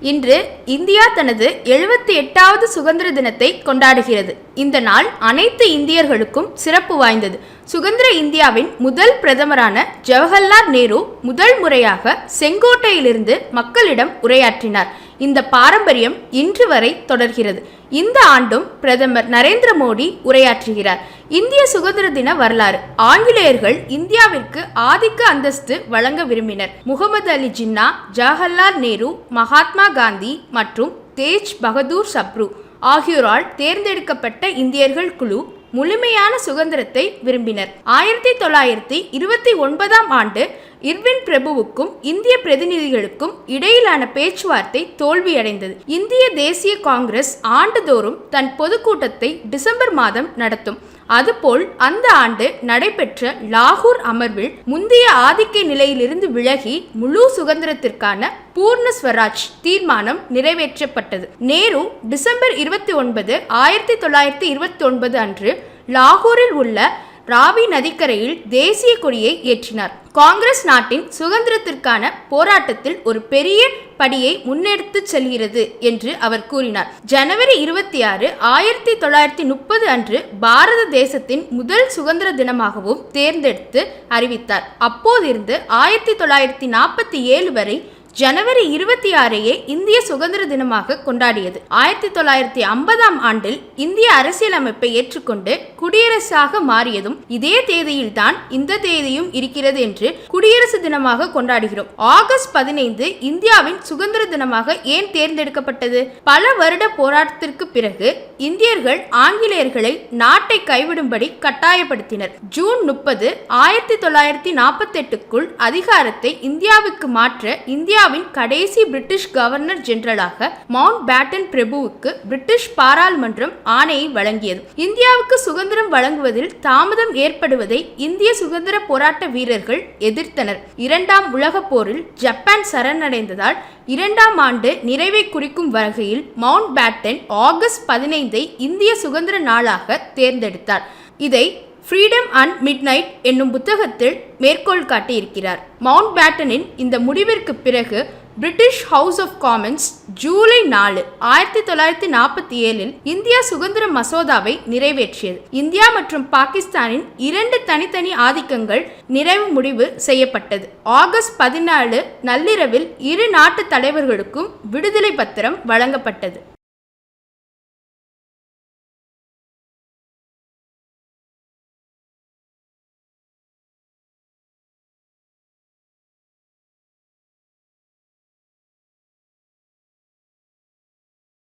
இன்று இந்தியா தனது எழுபத்தி எட்டாவது சுதந்திர தினத்தை கொண்டாடுகிறது. இந்த நாள் அனைத்து இந்தியர்களுக்கும் சிறப்பு வாய்ந்தது. சுதந்திர இந்தியாவின் முதல் பிரதமரான ஜவஹர்லால் நேரு முதல் முறையாக செங்கோட்டையிலிருந்து மக்களிடம் உரையாற்றினார். இந்த பாரம்பரியம் இன்று வரை தொடர்கிறது. இந்த ஆண்டும் பிரதமர் நரேந்திர மோடி உரையாற்றுகிறார். இந்திய சுதந்திர தின வரலாறு. ஆங்கிலேயர்கள் இந்தியாவிற்கு ஆதிக்க அந்தஸ்து வழங்க விரும்பினர். முகமது அலி ஜின்னா ஜவஹர்லால் நேரு மகாத்மா காந்தி மற்றும் தேஜ் பகதூர் சப்ரு ஆகியோரால் தேர்ந்தெடுக்கப்பட்ட இந்தியர்கள் குழு முழுமையான சுதந்திரத்தை விரும்பினர். ஆயிரத்தி தொள்ளாயிரத்தி இருபத்தி ஒன்பதாம் ஆண்டு இர்வின் பிரபுவுக்கும் இந்திய பிரதிநிதிகளுக்கும் இடையிலான பேச்சுவார்த்தை தோல்வியடைந்தது. இந்திய தேசிய காங்கிரஸ் ஆண்டுதோறும் தன் பொதுக்கூட்டத்தை டிசம்பர் மாதம் நடத்தும். அதுபோல் அந்த ஆண்டு நடைபெற்ற லாகூர் அமர்வில் முந்தைய ஆதிக்க நிலையிலிருந்து விலகி முழு சுதந்திரத்திற்கான பூர்ண ஸ்வராஜ் தீர்மானம் நிறைவேற்றப்பட்டது. நேரு டிசம்பர் இருபத்தி ஒன்பது ஆயிரத்தி தொள்ளாயிரத்தி இருபத்தி ஒன்பது அன்று லாகூரில் உள்ள ராவி நதிக்கரையில் தேசிய கொடியை ஏற்றினார். காங்கிரஸ் நாட்டின் சுதந்திரத்திற்கான போராட்டத்தில் ஒரு பெரிய படியை முன்னெடுத்து செல்கிறது என்று அவர் கூறினார். ஜனவரி இருபத்தி ஆறு ஆயிரத்தி தொள்ளாயிரத்தி முப்பது அன்று பாரத தேசத்தின் முதல் சுதந்திர தினமாகவும் தேர்ந்தெடுத்து அறிவித்தார். அப்போதிருந்து ஆயிரத்தி தொள்ளாயிரத்தி நாற்பத்தி ஏழு வரை ஜனவரி இருபத்தி ஆறையே இந்திய சுதந்திர தினமாக கொண்டாடியது. ஆயிரத்தி தொள்ளாயிரத்தி ஐம்பதாம் ஆண்டில் இந்திய அரசியலமைப்பை ஏற்றுக்கொண்டு குடியரசாக மாறியதும் இதே தேதியில்தான் இந்த தேதியும் இருக்கிறது என்று குடியரசு தினமாக கொண்டாடுகிறோம். ஆகஸ்ட் பதினைந்து இந்தியாவின் சுதந்திர தினமாக ஏன் தேர்ந்தெடுக்கப்பட்டது? பல வருட போராட்டத்திற்கு பிறகு இந்தியர்கள் ஆங்கிலேயர்களை நாட்டை கைவிடும்படி கட்டாயப்படுத்தினர். ஜூன் முப்பது ஆயிரத்தி தொள்ளாயிரத்தி நாற்பத்தி எட்டுக்குள் அதிகாரத்தை இந்தியாவுக்கு மாற்ற இந்தியா இந்தியாவின் கடைசி பிரிட்டிஷ் கவர்னர் ஜெனரலாக மவுண்ட் பேட்டன் பிரபுவுக்கு பிரிட்டிஷ் பாராளுமன்றம் ஆணையை வழங்கியது. இந்தியாவுக்கு சுதந்திரம் வழங்குவதில் தாமதம் ஏற்படுவதை இந்திய சுதந்திர போராட்ட வீரர்கள் எதிர்த்தனர். இரண்டாம் உலக போரில் ஜப்பான் சரணடைந்ததால் இரண்டாம் ஆண்டு நிறைவை குறிக்கும் வகையில் மவுண்ட் பேட்டன் ஆகஸ்ட் பதினைந்தை இந்திய சுதந்திர நாளாக தேர்ந்தெடுத்தார். இதை ஃப்ரீடம் அண்ட் மிட் நைட் என்னும் புத்தகத்தில் மேற்கோள் காட்டியிருக்கிறார். மவுண்ட் பேட்டனின் இந்த முடிவிற்கு பிறகு British House of Commons July நாலு ஆயிரத்தி தொள்ளாயிரத்தி நாற்பத்தி ஏழில் இந்தியா சுதந்திர மசோதாவை நிறைவேற்றியது. இந்தியா மற்றும் பாகிஸ்தானின் இரண்டு தனித்தனி ஆதிக்கங்கள் நிறைவு முடிவு செய்யப்பட்டது. ஆகஸ்ட் பதினாலு நள்ளிரவில் இரு நாட்டு தலைவர்களுக்கும் விடுதலை பத்திரம் வழங்கப்பட்டது.